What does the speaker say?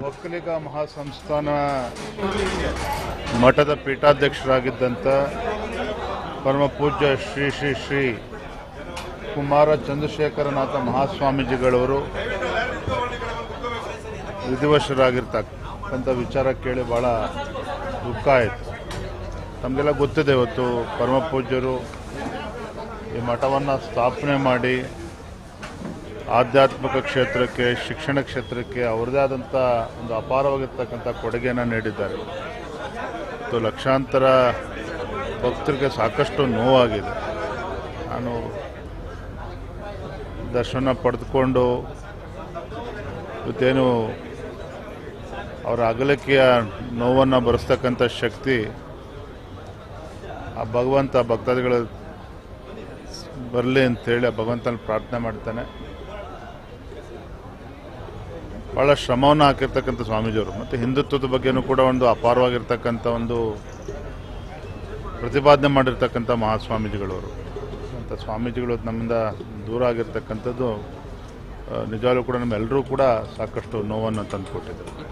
ಒಕ್ಕಲಿಗ ಮಹಾಸಂಸ್ಥಾನ ಮಠದ ಪೀಠಾಧ್ಯಕ್ಷರಾಗಿದ್ದಂಥ ಪರಮ ಪೂಜ್ಯ ಶ್ರೀ ಶ್ರೀ ಶ್ರೀ ಕುಮಾರ ಚಂದ್ರಶೇಖರನಾಥ ಮಹಾಸ್ವಾಮೀಜಿಗಳವರು ವಿಧಿವಶರಾಗಿರ್ತಕ್ಕಂಥ ವಿಚಾರ ಕೇಳಿ ಭಾಳ ದುಃಖ ಆಯಿತು. ತಮಗೆಲ್ಲ ಗೊತ್ತಿದೆ ಇವತ್ತು ಪರಮ ಪೂಜ್ಯರು ಈ ಮಠವನ್ನು ಸ್ಥಾಪನೆ ಮಾಡಿ ಆಧ್ಯಾತ್ಮಿಕ ಕ್ಷೇತ್ರಕ್ಕೆ, ಶಿಕ್ಷಣ ಕ್ಷೇತ್ರಕ್ಕೆ ಅವರದೇ ಆದಂಥ ಒಂದು ಅಪಾರವಾಗಿರ್ತಕ್ಕಂಥ ಕೊಡುಗೆಯನ್ನು ನೀಡಿದ್ದಾರೆ. ಮತ್ತು ಲಕ್ಷಾಂತರ ಭಕ್ತರಿಗೆ ಸಾಕಷ್ಟು ನೋವಾಗಿದೆ. ನಾನು ದರ್ಶನ ಪಡೆದುಕೊಂಡು ಇವತ್ತೇನು ಅವರ ಅಗಲಿಕೆಯ ನೋವನ್ನು ಬರೆಸ್ತಕ್ಕಂಥ ಶಕ್ತಿ ಆ ಭಗವಂತ ಭಕ್ತಾದಿಗಳ ಬರಲಿ ಅಂತೇಳಿ ಆ ಭಗವಂತನ ಪ್ರಾರ್ಥನೆ ಮಾಡ್ತಾನೆ. ಭಾಳ ಶ್ರಮವನ್ನು ಹಾಕಿರ್ತಕ್ಕಂಥ ಸ್ವಾಮೀಜಿಯವರು ಮತ್ತು ಹಿಂದುತ್ವದ ಬಗ್ಗೆನೂ ಕೂಡ ಒಂದು ಅಪಾರವಾಗಿರ್ತಕ್ಕಂಥ ಒಂದು ಪ್ರತಿಪಾದನೆ ಮಾಡಿರ್ತಕ್ಕಂಥ ಮಹಾಸ್ವಾಮೀಜಿಗಳವರು. ಅಂತ ಸ್ವಾಮೀಜಿಗಳು ನಮ್ಮಿಂದ ದೂರ ಆಗಿರ್ತಕ್ಕಂಥದ್ದು ನಿಜವಾಗ್ಲೂ ಕೂಡ ನಮ್ಮೆಲ್ಲರೂ ಕೂಡ ಸಾಕಷ್ಟು ನೋವನ್ನು ತಂದುಕೊಟ್ಟಿದ್ದಾರೆ.